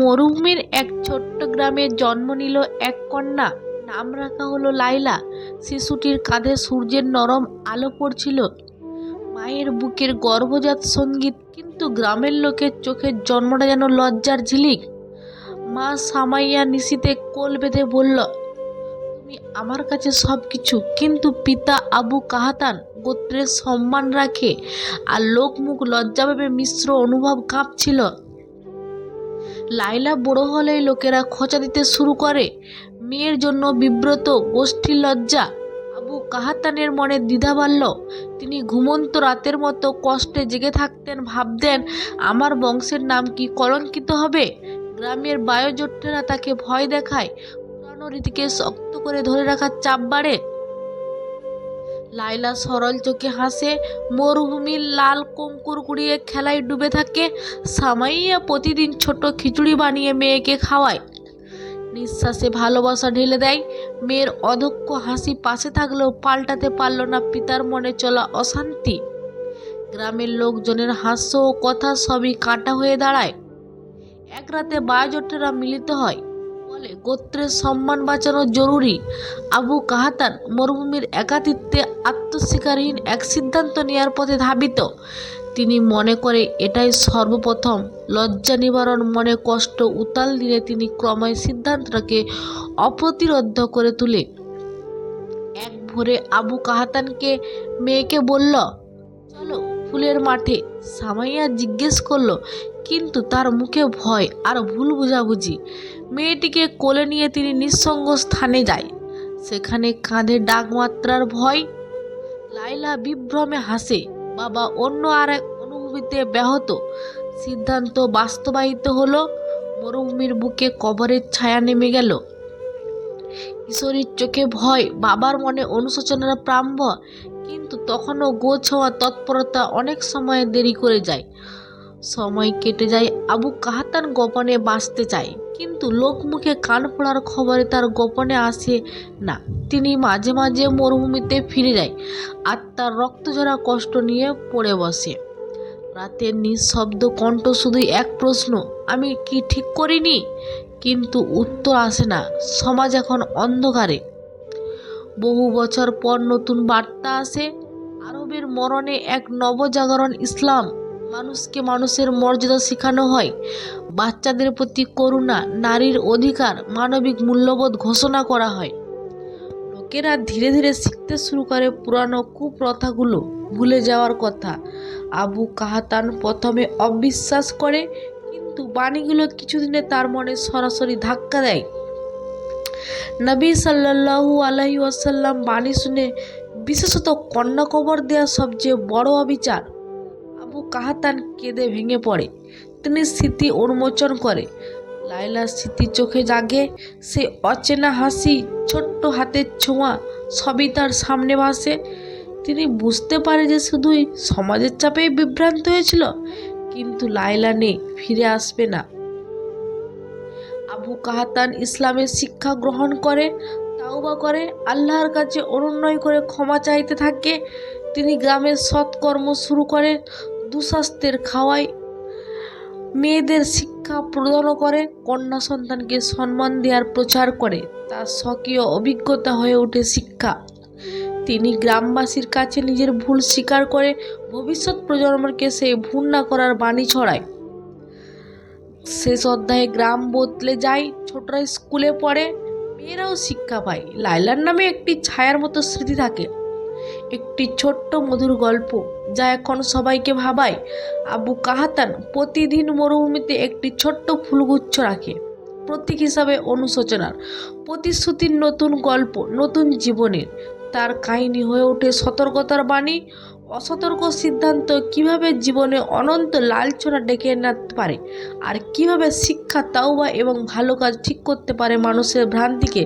মরুভূমির এক ছোট্ট গ্রামে জন্ম নিল এক কন্যা। নাম রাখা হলো লাইলা শিশুটির কাঁধে সূর্যের নরম আলো পড়ছিল। মায়ের বুকের গর্ভজাত সংগীত কিন্তু গ্রামের লোকের চোখের জন্মটা যেন লজ্জার ঝিলিক। মা সামাইয়া নিশিতে কোল বেঁধে বলল, তুমি আমার কাছে সব কিছু কিন্তু পিতা আবু কাহাতান গোত্রের সম্মান রাখে। আর লোকমুখ লজ্জাভাবে মিশ্র অনুভব কাঁপছিল। লাইলা বড় হলে লোকেরা খোঁচা দিতে শুরু করে। মেয়ের জন্য বিব্রত, গোষ্ঠীর লজ্জা। আবু কাহাতানের মনে দ্বিধা বাড়ল। তিনি ঘুমন্ত রাতের মতো কষ্টে জেগে থাকতেন, ভাবতেন, আমার বংশের নাম কি কলঙ্কিত হবে? গ্রামের বায়োজোটেরা তাকে ভয় দেখায়। পুরানো রীতিকে শক্ত করে ধরে রাখার চাপ বাড়ে। লাইলা সরল চোখে হাসে, মরুভূমির লাল কঙ্কুর কুড়িয়ে খেলায় ডুবে থাকে, সামাইয়া প্রতিদিন ছোট খিচুড়ি বানিয়ে মেয়েকে খাওয়ায়। নিঃশ্বাসে ভালোবাসা ঢেলে দেয়, মেয়ের অধক্ষ হাসি পাশে থাকলেও পাল্টাতে পারল না পিতার মনে চলা অশান্তি। গ্রামের লোকজনের হাস্য ও কথা সবই কাঁটা হয়ে দাঁড়ায়। এক রাতে বায়োজটেরা মিলিত হয়। বলে, গোত্রের সম্মান বাঁচানো জরুরি। আবু কাহাতান মরুভূমির একাতিত্বে আত্মস্বীকারহীন এক সিদ্ধান্ত নেওয়ার পথে ধাবিত। তিনি মনে করে এটাই সর্বপ্রথম। লজ্জা নিবারণ মনে কষ্ট উতাল দিলে তিনি ক্রমে সিদ্ধান্তটাকে অপ্রতিরোধ করে তুলে। এক ভোরে আবু কাহাতানকে মেয়েকে বলল ফুলের মাঠে। সামাইয়া জিজ্ঞেস করল, কিন্তু তার মুখে ভয় আর ভুল বুঝাবুঝি। মেয়েটিকে কোলে নিয়ে তিনি নিঃসঙ্গ স্থানে যায়। সেখানে কাঁধে ডাকমাত্রার ভয়। লাইলা বিভ্রমে হাসে, বাবা, অন্য আর এক অনুভূতিতে ব্যাহত। সিদ্ধান্ত বাস্তবায়িত হলো, মরুভূমির বুকে কবরের ছায়া নেমে গেল। কিশোরীর চোখে ভয়, বাবার মনে অনুশোচনার প্রাম্ভ। তখনও গোছ ছোঁয়া তৎপরতা অনেক সময় দেরি করে যায়। সময় কেটে যায়, আবু কাহাতান গোপনে বাঁচতে চায়, কিন্তু লোকমুখে কান পড়ার খবরে তার গোপনে আসে না। তিনি মাঝে মাঝে মরুভূমিতে ফিরে যায়, আর তার রক্তঝরা কষ্ট নিয়ে পড়ে বসে। রাতের নিঃশব্দ কণ্ঠ শুধু এক প্রশ্ন, আমি কি ঠিক করিনি? কিন্তু উত্তর আসে না, সমাজ এখন অন্ধকারে। বহু বছর পর নতুন বার্তা আসে আরবের মরণে এক নবজাগরণ ইসলাম। মানুষকে মানুষের মর্যাদা শেখানো হয়। বাচ্চাদের প্রতি করুণা, নারীর অধিকার, মানবিক মূল্যবোধ ঘোষণা করা হয়। লোকেরা ধীরে ধীরে শিখতে শুরু করে পুরানো কুপ্রথাগুলো ভুলে যাওয়ার কথা। আবু কাহাতান প্রথমে অবিশ্বাস করে, কিন্তু বাণীগুলো কিছুদিনে তার মনে সরাসরি ধাক্কা দেয়। নবী সাল্লাল্লাহু আলাইহি ওয়াসাল্লাম বাণী শুনে বিশেষত কন্যা কবর দেওয়া সবচেয়ে বড় অবিচার। আবু কাহাতান কেঁদে ভেঙে পড়ে। তিনি স্মৃতি উন্মোচন করে। লাইলার স্মৃতি চোখে জাগে। সে অচেনা হাসি, ছোট্ট হাতের ছোঁয়া সবই তার সামনে ভাসে। তিনি বুঝতে পারে যে শুধুই সমাজের চাপেই বিভ্রান্ত হয়েছিল। কিন্তু লাইলা নেই, ফিরে আসবে না। আবু কাহাতান ইসলামের শিক্ষা গ্রহণ করে, তাওবা করে, আল্লাহর কাছে অনুনয় করে ক্ষমা চাইতে থাকে। তিনি গ্রামের সৎকর্ম শুরু করে দুঃস্বাস্থ্যের খাওয়ায় মেয়েদের শিক্ষা প্রদান করে, কন্যা সন্তানকে সম্মান দেওয়ার প্রচার করে। তার স্বকীয় অভিজ্ঞতা হয়ে ওঠে শিক্ষা। তিনি গ্রামবাসীর কাছে নিজের ভুল স্বীকার করে ভবিষ্যৎ প্রজন্মকে সেই ভুল না করার বাণী ছড়ায়। শেষ অধ্যায়ে গ্রাম বদলে যায়, ছোটরা স্কুলে পড়ে, মেয়েরাও শিক্ষা পায়। লাইলার নামে একটি ছায়ার মতো স্মৃতি থাকে। একটি ছোট্ট মধুর গল্প যা এখন সবাইকে ভাবায়। আবু কাহাতান প্রতিদিন মরুভূমিতে একটি ছোট্ট ফুলগুচ্ছ রাখে। প্রতীক হিসাবে অনুশোচনার। প্রতিশ্রুতির নতুন গল্প, নতুন জীবনের। তার কাহিনী হয়ে ওঠে সতর্কতার বাণী অসতর্ক সিদ্ধান্ত কীভাবে জীবনে অনন্ত লালছনা ডেকে আনতে পারে? আর কীভাবে শিক্ষা, তাওবা এবং ভালো কাজ ঠিক করতে পারে মানুষের ভ্রান্তিকে